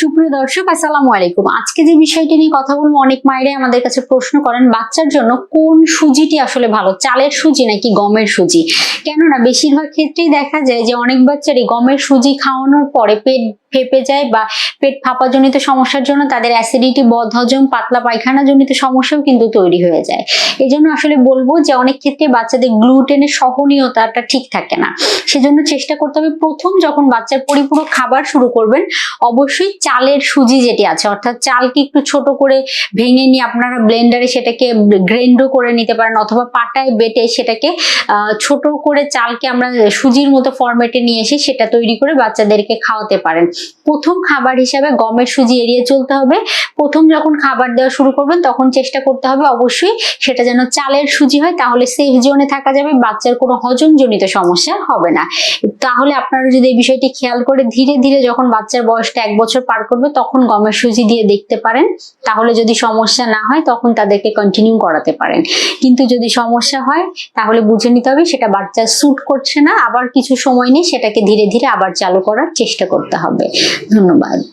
সুপ্রিয় দর্শক, আসসালামু আলাইকুম। আজকে যে বিষয়টি নিয়ে কথা বলব, অনেক মায়েরাই আমাদের কাছে প্রশ্ন করেন, বাচ্চার জন্য কোন সুজিটি আসলে ভালো? চালের সুজি নাকি গমের সুজি? কেননা, বেশিরভাগ ক্ষেত্রেই দেখা যায় যে অনেক বাচ্চারই গমের সুজি খাওয়ানোর পরে পেট ফেপে যায় বা পেট ফাঁপাজনিত সমস্যার জন্য তাদের অ্যাসিডিটি বদহজম পাতলা পায়খানা জনিত সমস্যাও কিন্তু তৈরি হয়ে যায়। এই জন্য আসলে বলব যে অনেক ক্ষেত্রে বাচ্চাদের গ্লুটেনের সহনীয়তাটা ঠিক থাকে না। সেজন্য চেষ্টা করতে হবে প্রথম যখন বাচ্চার পরিপূরক খাবার শুরু করবেন, অবশ্যই চালের সুজি যেটি আছে, অর্থাৎ চালকে একটু ছোট করে ভেঙে নিয়ে আপনারা ব্লেন্ডারে সেটাকে গ্রেন্ডও করে নিতে পারেন অথবা পাটায় বেটে সেটাকে ছোট করে চালকে আমরা সুজির মতো ফরম্যাটে নিয়ে এসে সেটা তৈরি করে বাচ্চাদেরকে খাওয়াতে পারেন। প্রথম খাবার হিসাবে গমের সুজি এড়িয়ে চলতে হবে। প্রথম যখন খাবার দেওয়া শুরু করবেন, তখন চেষ্টা করতে হবে অবশ্যই সেটা যেন চালের সুজি হয়, তাহলে সেফ জোনে থাকা যাবে, বাচ্চার কোনো হজমজনিত সমস্যা হবে না। তাহলে আপনারা যদি এই বিষয়টি খেয়াল করে ধীরে ধীরে যখন বাচ্চার বয়সটা এক বছর পার করবে, তখন গমের সুজি দিয়ে দেখতে পারেন। তাহলে যদি সমস্যা না হয়, তখন তাদেরকে কন্টিনিউ করাতে পারেন। কিন্তু যদি সমস্যা হয়, তাহলে বুঝে নিতে হবে সেটা বাচ্চা স্যুট করছে না, আবার কিছু সময় নিয়ে সেটাকে ধীরে ধীরে আবার চালু করার চেষ্টা করতে হবে। ধন্যবাদ।